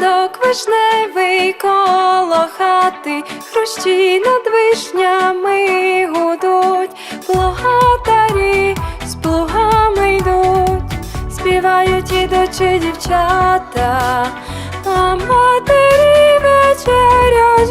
Садок вишневий коло хати, хрущі над вишнями гудуть, плугатарі з плугами йдуть, співають ідучі дівчата, а матері вечеря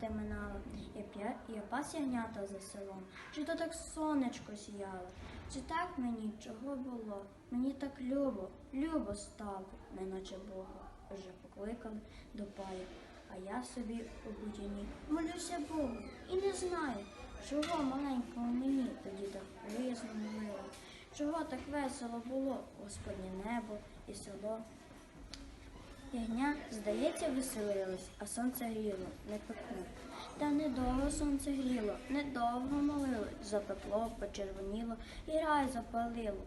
Мені минало, я, пас ягнята за селом. Чи то так сонечко сіяло, чи так мені чого було? Мені так любо, любо стало, неначе Бога вже покликали до паю. А я собі у будяні молюся Богу і не знаю, чого маленькому мені тоді так різно молила, чого так весело було Господнє небо і село. Ягня, здається, веселилось, а сонце гріло, не пекло. Та недовго сонце гріло, недовго молилось, запекло, почервоніло і рай запалило.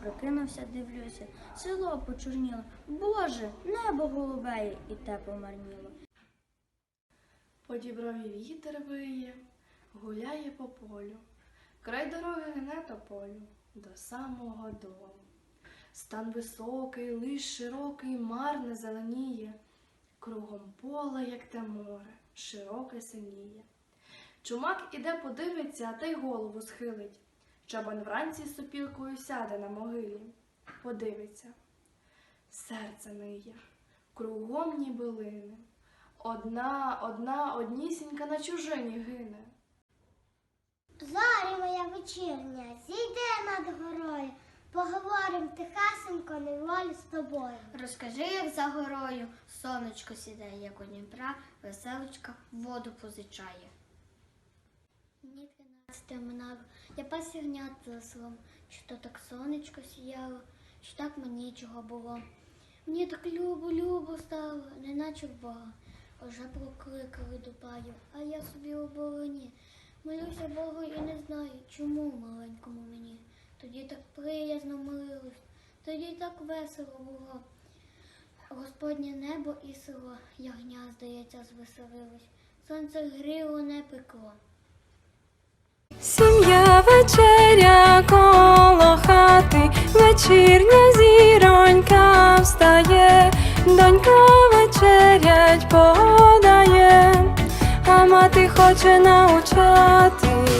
Прокинувся, дивлюся, село почорніло. Боже, небо голубеє і те помарніло. По діброві вітер виє, гуляє по полю, край дороги гне тополю до самого дому. Стан високий, лиш широкий, марне зеленіє, кругом поле, як те море, широке синіє. Чумак іде подивиться, та й голову схилить. Чабан вранці сопілкою сяде на могилі, подивиться. Серце ниє, кругом ніби лине. Одна, одна, однісінька на чужині гине. Зорі моя вечірня, зійди над горою, поговорим тихасенько неволі з тобою. Розкажи, як за горою сонечко сідає, як у Дніпра, веселочка воду позичає. Мені тринадцяте минало, я пас ягнят за селом, чи то так сонечко сіяло, чи так мені чого було. Мені так любо, любо стало, неначе в Бога. Уже прокликали до паю, а я собі у болоні. Молюся Богу і не знаю, чому маленькому мені. Тоді так приязно молилось, тоді так весело було. Господнє небо і село, ягня, здається, звеселилось. Сонце гріло, не пекло. Сім'я вечеря коло хати, вечірня зіронька встає, донька вечерять подає, а мати хоче научати